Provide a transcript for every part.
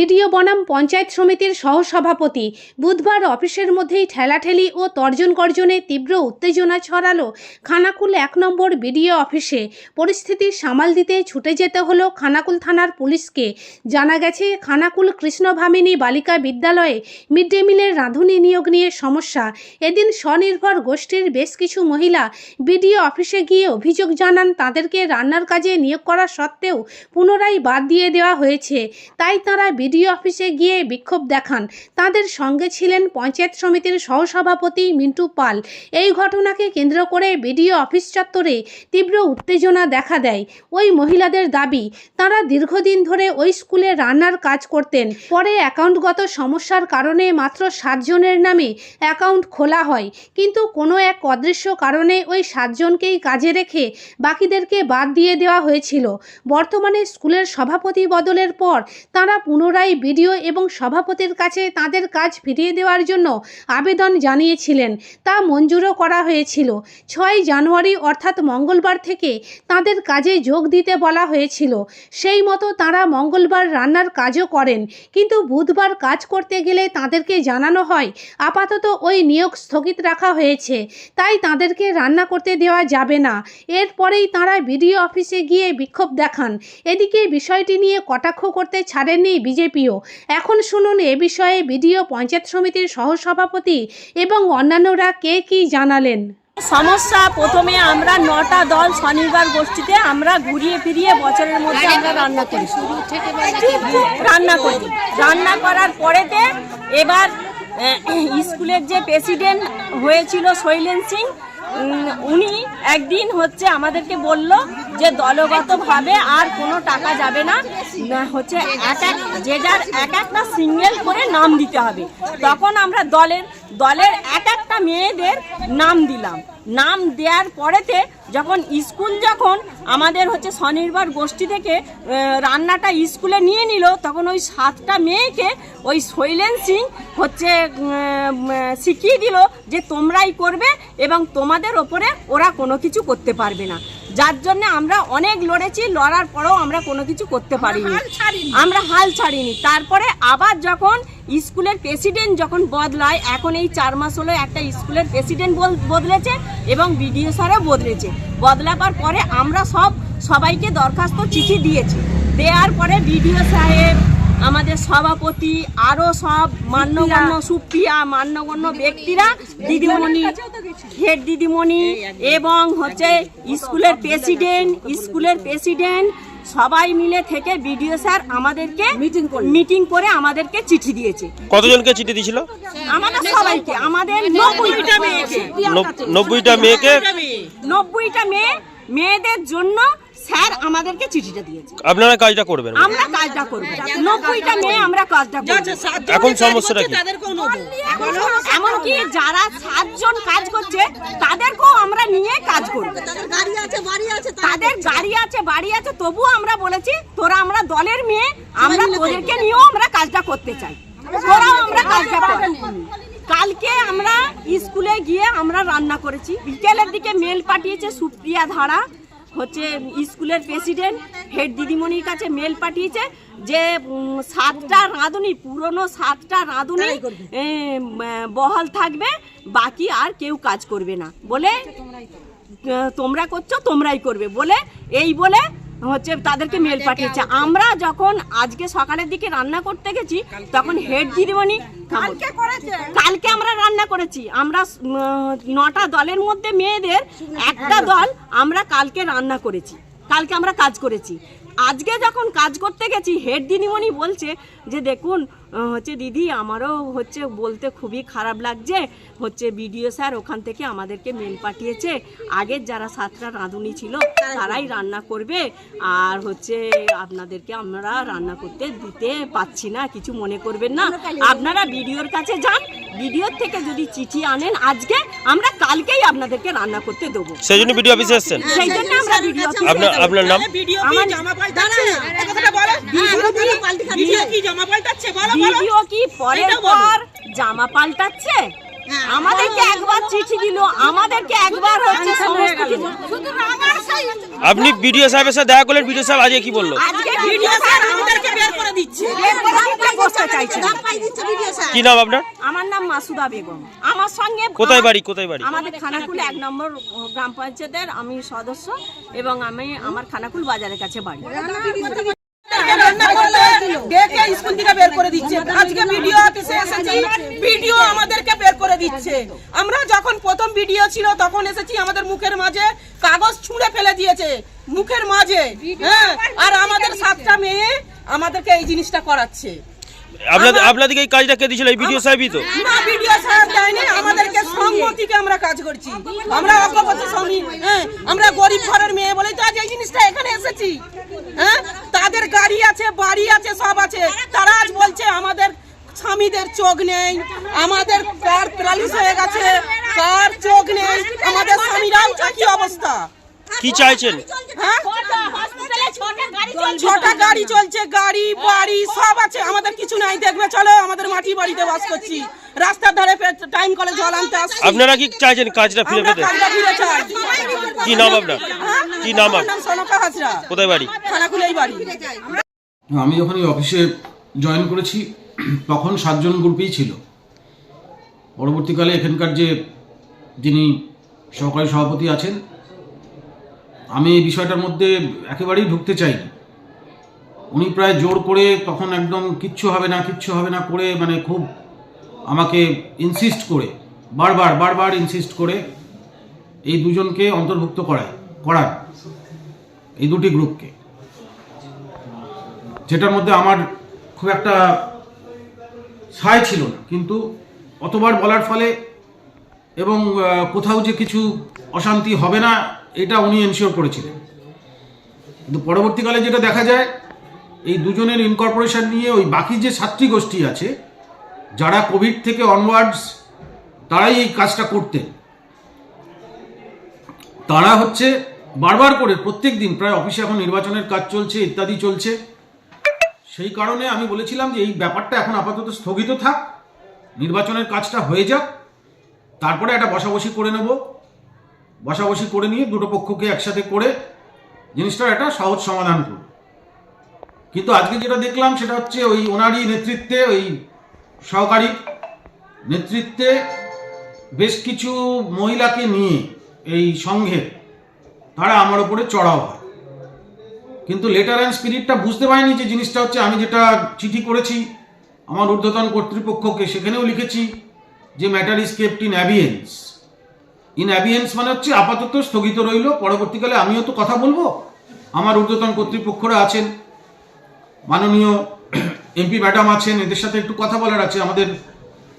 BDO বনাম পঞ্চায়েত সমিতির সহসভাপতি বুধবার অফিসের মধ্যেই ঠেলাঠেলি ও তর্জন গর্জনে তীব্র উত্তেজনা ছড়ালো। খানাকুল এক নম্বর বিডিও অফিসে পরিস্থিতি সামাল দিতে ছুটে যেতে হলো খানাকুল থানার পুলিশকে। জানা গেছে, খানাকুল কৃষ্ণভামিনী বালিকা বিদ্যালয়ে মিড ডে মিলের রাঁধুনি নিয়োগ নিয়ে সমস্যা। এদিন স্বনির্ভর গোষ্ঠীর বেশ কিছু মহিলা বিডিও অফিসে গিয়ে অভিযোগ জানান, তাদেরকে রান্নার কাজে নিয়োগ করা সত্ত্বেও পুনরায় বাদ দিয়ে দেওয়া হয়েছে। তাই তারা বিডিও অফিসে গিয়ে বিক্ষোভ দেখান। তাদের সঙ্গে ছিলেন পঞ্চায়েত সমিতির সহসভাপতি মিন্টু পাল। এই ঘটনাকে কেন্দ্র করে বিডিও অফিস চত্বরে তীব্র উত্তেজনা দেখা দেয়। ওই মহিলাদের দাবি, তারা দীর্ঘদিন ধরে ওই স্কুলে রান্নার কাজ করতেন। পরে অ্যাকাউন্টগত সমস্যার কারণে মাত্র সাতজনের নামে অ্যাকাউন্ট খোলা হয়। কিন্তু কোনো এক অদৃশ্য কারণে ওই সাতজনকেই কাজে রেখে বাকিদেরকে বাদ দিয়ে দেওয়া হয়েছিল। বর্তমানে স্কুলের সভাপতি বদলের পর তারা পুনরায় বিডিও এবং সভাপতির কাছে তাদের কাজ ফিরিয়ে দেওয়ার জন্য আবেদন জানিয়েছিলেন। তা মঞ্জুরও করা হয়েছিল। ছয় জানুয়ারি অর্থাৎ মঙ্গলবার থেকে তাদের কাজে যোগ দিতে বলা হয়েছিল। সেই মতো তারা মঙ্গলবার রান্নার কাজও করেন। কিন্তু বুধবার কাজ করতে গেলে তাদেরকে জানানো হয়, আপাতত ওই নিয়োগ স্থগিত রাখা হয়েছে। তাই তাদেরকে রান্না করতে দেওয়া যাবে না। এরপরেই তারা বিডিও অফিসে গিয়ে বিক্ষোভ দেখান। এদিকে বিষয়টি নিয়ে কটাক্ষ করতে ছাড়েননি বিজেপিও। এখন শুনুন, এ বিষয়ে বিডিও পঞ্চায়েত সমিতির সহসভাপতি এবং অন্যান্যরা কে কি জানালেন? সমস্যা প্রথমে আমরা নটা দল স্বনির্ভর গোষ্ঠীতে আমরা ঘুরিয়ে ফিরিয়ে বছরের মধ্যে আমরা রান্না করি। রান্না করি। রান্না করার পরেতে এবার স্কুলের যে প্রেসিডেন্ট হয়েছিল শৈলেন সিং উনি একদিন হচ্ছে আমাদেরকে বলল যে দলগতভাবে আর কোনো টাকা যাবে না। হচ্ছে এক এক, যে যার এক একটা সিঙ্গেল করে নাম দিতে হবে। তখন আমরা দলের দলের এক একটা মেয়েদের নাম দিলাম। নাম দেওয়ার পরেতে যখন স্কুল যখন আমাদের হচ্ছে স্বনির্ভর গোষ্ঠী থেকে রান্নাটা স্কুলে নিয়ে নিল, তখন ওই সাতটা মেয়েকে ওই শৈলেন সিং হচ্ছে শিখিয়ে দিল যে তোমরাই করবে এবং তোমাদের ওপরে ওরা কোনো কিছু করতে পারবে না। যার জন্য আমরা অনেক লড়েছি লড়ার পরেও আমরা কোনো কিছু করতে পারিনি। আমরা হাল ছাড়িনি। তারপরে আবার যখন স্কুলের প্রেসিডেন্ট যখন বদলায় এখন এই চার মাস হলো একটা স্কুলের প্রেসিডেন্ট বদলেছে এবং বিডিও স্যারও বদলেছে। বদলাবার পরে আমরা সব সবাইকে দরখাস্ত চিঠি দিয়েছি। দেওয়ার পরে বিডিও সাহেব আমাদের সভাপতি আরও সব মান্যগণ্য সুপ্রিয়া। মান্যগণ্য ব্যক্তিরা দিদিমণি হেড দিদিমণি এবং হচ্ছে স্কুলের প্রেসিডেন্ট স্কুলের প্রেসিডেন্ট সবাই মিলে থেকে বিডিও স্যার আমাদেরকে মিটিং মিটিং করে আমাদেরকে চিঠি দিয়েছে। কতজনকে চিঠি দিয়েছিল? আমাদের সবাইকে আমাদের নব্বইটা মেয়েকে। নব- নব্বইটা মেয়েকে? নব্বইটা মেয়ে মেয়েদের জন্য স্যার আমাদেরকে চিঠিটা দিয়েছে। আপনারা কাজটা করবেন। আমরা কাজটা করব। নব্বইটা মেয়ে আমরা কাজটা করব। এখন সমস্যাটা কি? এমনকি যারা সাতজন কাজ করছে তাদেরকেও আমরা নিয়ে কাজ করব। গাড়ি আছে বাড়ি আছে তাদের গাড়ি আছে বাড়ি আছে তবুও আমরা বলেছি তোরা আমরা দলের মেয়ে আমরা তোদেরকে নিয়েও আমরা কাজটা করতে চাই। তোরাও আমরা কাজটা কর। কালকে আমরা স্কুলে গিয়ে আমরা রান্না করেছি। বিকেলের দিকে মেল পাঠিয়েছে সুপ্রিয়া ধারা। হচ্ছে স্কুলের প্রেসিডেন্ট হেড দিদিমণির কাছে মেল পাঠিয়েছে যে সাতটা রাঁধুনি পুরনো সাতটা রাঁধুনি বহাল থাকবে বাকি আর কেউ কাজ করবে না। বলে তোমরা করছ তোমরাই করবে। বলে এই বলে হচ্ছে তাদেরকে মেল পাঠিয়েছে। আমরা যখন আজকে সকালের দিকে রান্না করতে গেছি তখন হেড দিদিমণি কালকে কালকে আমরা রান্না করেছি। আমরা নটা দলের মধ্যে মেয়েদের একটা দল আমরা কালকে রান্না করেছি। কালকে আমরা কাজ করেছি। আজকে যখন কাজ করতে গেছি হেড দিদিমণি বলছে যে দেখুন হচ্ছে দিদি আমারও হচ্ছে বলতে খুবই খারাপ লাগছে। হচ্ছে বিডিও স্যার ওখান থেকে আমাদেরকে মেল পাঠিয়েছে। আগের যারা সাতটা রাঁধুনি ছিল তারাই রান্না করবে। আর হচ্ছে আপনাদেরকে আমরা রান্না করতে দিতে পাচ্ছি না কিছু মনে করবেন না। আপনারা বিডিওর কাছে যান। বিডিওর থেকে যদি চিঠি আনেন আজকে আমরা কালকেই আপনাদেরকে রান্না করতে দেবো। সেই জন্য ভিডিও অফিসে এসছেন? সেই জন্য আমরা ভিডিও আপনার আপনার নাম? আমার ভিডিও কি পরের পর জামা পাল্টাচ্ছে? আমাদেরকে একবার চিঠি দিল আমাদেরকে একবার হচ্ছে সমস্ত কিছু আপনি বিডিও সাহেবের সাথে দেখা করলেন বিডিও সাহেব আজকে কি বলল? আজকে ভিডিও স্যার আমাদেরকে বের করে দিচ্ছে। দিচ্ছে বসতে চাইছে। কি নাম আপনার? আমার নাম মাসুদা বেগম। আমার সঙ্গে কোথায় বাড়ি কোথায় বাড়ি? আমাদের খানাকুল এক নম্বর গ্রাম পঞ্চায়েতের আমি সদস্য এবং আমি আমার খানাকুল বাজারের কাছে বাড়ি। ডেকে স্কুল থেকে বের করে দিচ্ছে। আজকে ভিডিও অফিসে এসেছি ভিডিও আমাদেরকে বের করে দিচ্ছে। আমরা যখন প্রথম ভিডিও ছিল তখন এসেছি আমাদের মুখের মাঝে কাগজ ছুঁড়ে ফেলে দিয়েছে মুখের মাঝে হ্যাঁ? আর আমাদের সাতটা মেয়ে আমাদেরকে এই জিনিসটা করাচ্ছে। আপনাদের আপনাদেরকে এই কাজটা কে দিয়েছিল? এই ভিডিও সাহেবই তো। না ভিডিও সাহেব দেয়নি আমাদেরকে সম্মতিকে আমরা কাজ করছি। আমরা অজ্ঞপতি স্বামী হ্যাঁ আমরা গরিব ঘরের মেয়ে বলেই তো আজ এই জিনিসটা এখানে এসেছি। হ্যাঁ তাদের গাড়ি আছে বাড়ি আছে সব আছে। তারা আজ বলছে আমাদের স্বামীদের চোখ নেই আমাদের কার প্যারালিস হয়ে গেছে কার চোখ নেই আমাদের স্বামীরাও কি অবস্থা? কি চাইছেন? হ্যাঁ? ছটা গাড়ি চলছে। গাড়ি বাড়ি সব আছে। আমাদের কিছু নাই। দেখবে চলো আমাদের মাটি বাড়িতে বাস করছি। রাস্তার ধারে টাইম কলে জল আনতে আসছি। আপনারা কি চাইছেন কাজটা ফিরে পেতে? কি নাম আপনার? হ্যাঁ? কি নাম আপনার নাম সনকা হাজরা। কোথায় বাড়ি? খানাকুলেই বাড়ি। আমি যখন এই অফিসে জয়েন করেছি তখন সাতজন গ্রুপেই ছিল। পরবর্তীকালে এখানকার যে যিনি সহকারী সভাপতি আছেন আমি এই বিষয়টার মধ্যে একেবারেই ঢুকতে চাই উনি প্রায় জোর করে তখন একদম কিচ্ছু হবে না, কিচ্ছু হবে না করে মানে খুব আমাকে ইনসিস্ট করে, বারবার বারবার ইনসিস্ট করে এই দুজনকে অন্তর্ভুক্ত করায়, করান এই দুটি গ্রুপকে। যেটার মধ্যে আমার খুব একটা ছায় ছিল না, কিন্তু অতবার বলার ফলে এবং কোথাও যে কিছু অশান্তি হবে না এটা উনি এনশিওর করেছিলেন। কিন্তু পরবর্তীকালে যেটা দেখা যায়, এই দুজনের ইনকর্পোরেশন নিয়ে ওই বাকি যে সাতটি গোষ্ঠী আছে, যারা কোভিড থেকে অনওয়ার্ডস তারাই এই কাজটা করতেন। তারা হচ্ছে বারবার করে প্রত্যেক দিন প্রায় অফিসে এখন নির্বাচনের কাজ চলছে, ইত্যাদি চলছে। সেই কারণে আমি বলেছিলাম যে এই ব্যাপারটা এখন আপাতত স্থগিত থাক, নির্বাচনের কাজটা হয়ে যাক, তারপরে একটা বসাবসি করে নেব। বসাবসি করে নিয়ে দুটো পক্ষকে একসাথে করে জিনিসটার একটা সহজ সমাধান করব কিন্তু আজকে যেটা দেখলাম সেটা হচ্ছে ওই ওনারই নেতৃত্বে ওই সহকারী নেতৃত্বে বেশ কিছু মহিলাকে নিয়ে এই সংঘে তারা আমার ওপরে চড়াও হয়। কিন্তু লেটার অ্যান্ড স্পিরিটটা বুঝতে পারিনি যে জিনিসটা হচ্ছে আমি যেটা চিঠি করেছি, আমার ঊর্ধ্বতন কর্তৃপক্ষকে সেখানেও লিখেছি যে matter is kept in abeyance in abeyance মানে হচ্ছে আপাতত স্থগিত রইল, পরবর্তীকালে আমিও তো কথা বলব। আমার ঊর্ধ্বতন কর্তৃপক্ষরা আছেন, মাননীয় এমপি ম্যাডাম আছেন, এদের সাথে একটু কথা বলার আছে, আমাদের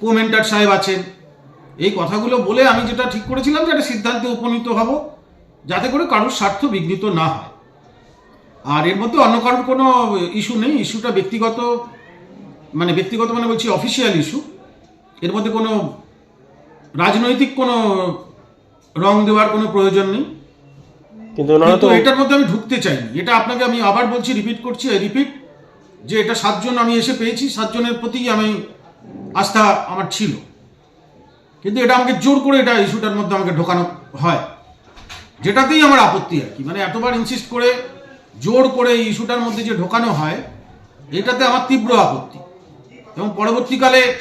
কোমেন্টার সাহেব আছেন। এই কথাগুলো বলে আমি যেটা ঠিক করেছিলাম যে একটা সিদ্ধান্তে উপনীত হব, যাতে করে কারোর স্বার্থ বিঘ্নিত না হয়। আর এর মধ্যে অন্য কারোর কোনো ইস্যু নেই, ইস্যুটা ব্যক্তিগত মানে ব্যক্তিগত মানে বলছি অফিসিয়াল ইস্যু এর মধ্যে কোনো রাজনৈতিক কোনো রং দেওয়ার কোনো প্রয়োজন নেই। কিন্তু ওনারা তো এটার মধ্যে আমি ঢুকতে চাইনি। এটা আপনাকে আমি আবার বলছি রিপিট করছি রিপিট যে এটা সাতজন আমি এসে পেয়েছি সাতজনের প্রতি আমি আস্থা আমার ছিল। কিন্তু এটা আমাকে জোর করে এটা ইস্যুটার মধ্যে আমাকে ঢোকানো হয়। যেটাতেই আমার আপত্তি আর কি। মানে এতবার ইনসিস্ট করে জোর করে এই ইস্যুটার মধ্যে যে ঢোকানো হয় এটাতে আমার তীব্র আপত্তি। এবং পরবর্তীকালে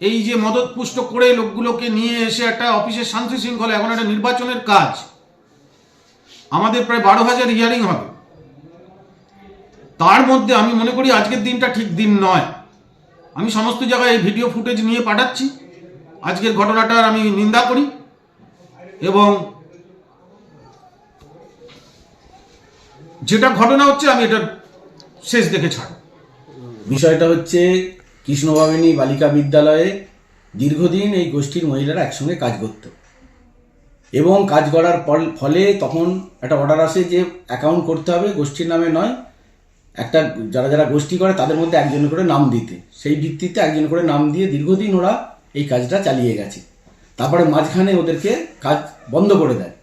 এই যে মদতপুষ্ট করে লোকগুলোকে নিয়ে এসে একটা অফিসের শান্তি শৃঙ্খলা, এখন একটা নির্বাচনের কাজ। আমাদের প্রায় বারো হাজার হিয়ারিং হবে। তার মধ্যে আমি মনে করি আজকের দিনটা ঠিক দিন নয়। আমি সমস্ত জায়গায় এই ভিডিও ফুটেজ নিয়ে পাঠাচ্ছি। আজকের ঘটনাটার আমি নিন্দা করি এবং যেটা ঘটনা হচ্ছে আমি এটা শেষ দেখে ছাড়ব। বিষয়টা হচ্ছে কৃষ্ণবাবিনী বালিকা বিদ্যালয়ে দীর্ঘদিন এই গোষ্ঠীর মহিলারা একসঙ্গে কাজ করত। এবং কাজ করার ফলে তখন একটা অর্ডার আসে যে অ্যাকাউন্ট করতে হবে, গোষ্ঠীর নামে নয়, একটা যারা যারা গোষ্ঠী করে তাদের মধ্যে একজন করে নাম দিতে। সেই ভিত্তিতে একজন করে নাম দিয়ে দীর্ঘদিন ওরা এই কাজটা চালিয়ে গেছে। তারপরে মাঝখানে ওদেরকে কাজ বন্ধ করে দেয়।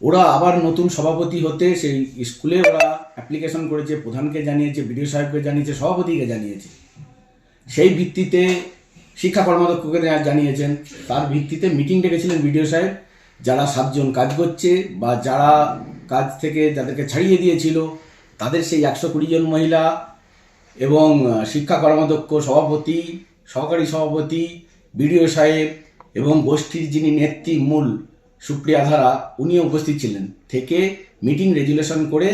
ওরা আবার নতুন সভাপতি হতে সেই স্কুলে ওরা অ্যাপ্লিকেশন করেছে, প্রধানকে জানিয়েছে, বিডিও সাহেবকে জানিয়েছে, সভাপতিকে জানিয়েছে। সেই ভিত্তিতে শিক্ষা কর্মাধ্যক্ষকে জানিয়েছেন, তার ভিত্তিতে মিটিং ডেকেছিলেন বিডিও সাহেব, যারা সাতজন কাজ করছে বা যারা কাজ থেকে যাদেরকে ছাড়িয়ে দিয়েছিল, তাদের সেই একশো কুড়ি জন মহিলা এবং শিক্ষা কর্মাধ্যক্ষ সভাপতি, সহকারী সভাপতি বিডিও সাহেব এবং গোষ্ঠীর যিনি নেত্রী মূল সুপ্রিয়া ধারা, উনিও উপস্থিত ছিলেন। থেকে মিটিং রেজুলেশন করে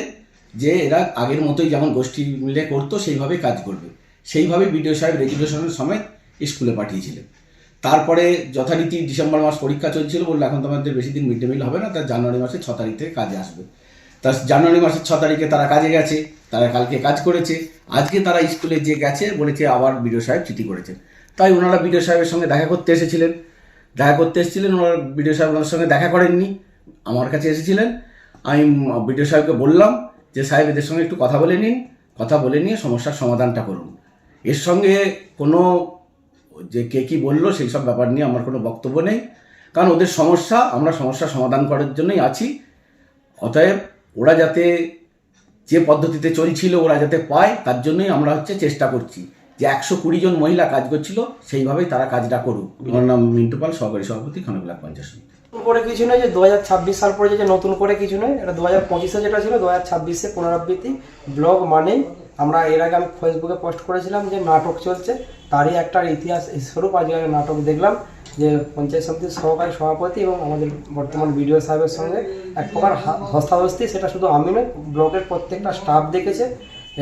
যে এরা আগের মতোই যেমন গোষ্ঠী মিলে করতো সেইভাবে কাজ করবে। সেইভাবে বিডিও সাহেব রেজুলেশনের সমেত স্কুলে পাঠিয়েছিলেন। তারপরে যথারীতি ডিসেম্বর মাস পরীক্ষা চলছিল বলল, এখন তো আমাদের বেশি দিন মিড ডে মিল হবে না তার জানুয়ারি মাসের ছ তারিখ থেকে কাজে আসবে। তা জানুয়ারি মাসের ছ তারিখে তারা কাজে গেছে, তারা কালকে কাজ করেছে। আজকে তারা স্কুলে যে গেছে বলেছে, আবার বিডিও সাহেব চিঠি করেছেন। তাই ওনারা বিডিও সাহেবের সঙ্গে দেখা করতে এসেছিলেন। দেখা করতে এসেছিলেন, ওনারা বিডিও সাহেব ওনার সঙ্গে দেখা করেননি। আমার কাছে এসেছিলেন। আমি বিডিও সাহেবকে বললাম যে, সাহেব, এদের সঙ্গে একটু কথা বলে নিন। কথা বলে নিয়ে সমস্যার সমাধানটা করুন। এর সঙ্গে কোনো যে কে কী বলল সেই সব ব্যাপার নিয়ে আমার কোনো বক্তব্য নেই। কারণ ওদের সমস্যা, আমরা সমস্যার সমাধান করার জন্যই আছি। অতএব ওরা যাতে যে পদ্ধতিতে চলছিল ওরা যাতে পায়, তার জন্যই আমরা হচ্ছে চেষ্টা করছি। যে একশো কুড়ি জন মহিলা কাজ করছিল, সেইভাবেই তারা কাজটা করুক। আমার নাম মিন্টু পাল, সহকারী সভাপতি সমিতি। নতুন করে কিছু নয় যে দু হাজার ছাব্বিশ সাল যে নতুন করে কিছু নয়, এটা দু হাজার পঁচিশে যেটা ছিল দু হাজার ছাব্বিশে পুনরাবৃত্তি ব্লগ মানেই আমরা এর আগে আমি ফেসবুকে পোস্ট করেছিলাম যে নাটক চলছে তারই একটা ইতিহাস স্বরূপ আজকে নাটক দেখলাম যে পঞ্চায়েত সমিতির সহকারী সভাপতি এবং আমাদের বর্তমান বিডিও সাহেবের সঙ্গে এক প্রকার হা- ধস্তাধস্তি সেটা শুধু আমি নয় ব্লকের প্রত্যেকটা স্টাফ দেখেছে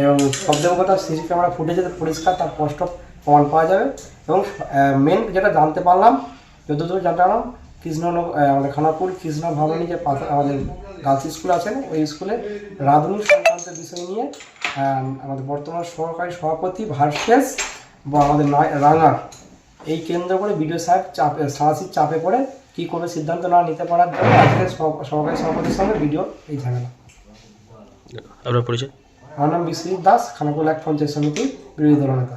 এবং সবথেকে কথা সিসি ক্যামেরা ফুটেজে পরিষ্কার তার স্পষ্ট প্রমাণ পাওয়া যাবে এবং মেন যেটা জানতে পারলাম যতদূর জানতে পারলাম আহ, আমাদের খানাপুর কৃষ্ণ ভবনী যে পাশে আমাদের গার্লস স্কুল আছেন ওই স্কুলে রাধুনি সংক্রান্ত বিষয় নিয়ে আমাদের বর্তমান সহকারী সভাপতি ভার্সেস বা আমাদের নয়- রাঙার এই কেন্দ্র করে বিডিও সাহেব চাপে সাহসিক চাপে পড়ে কী করবে সিদ্ধান্ত না নিতে পারার জন্য আজকে সহকারী সভাপতির সঙ্গে ভিডিও এই ঝামেলা। আপনার পরিচয়? আমার নাম বিশ্বজিৎ দাস খানাকুল এক পঞ্চায়েত সমিতি বিরোধী দলনেতা।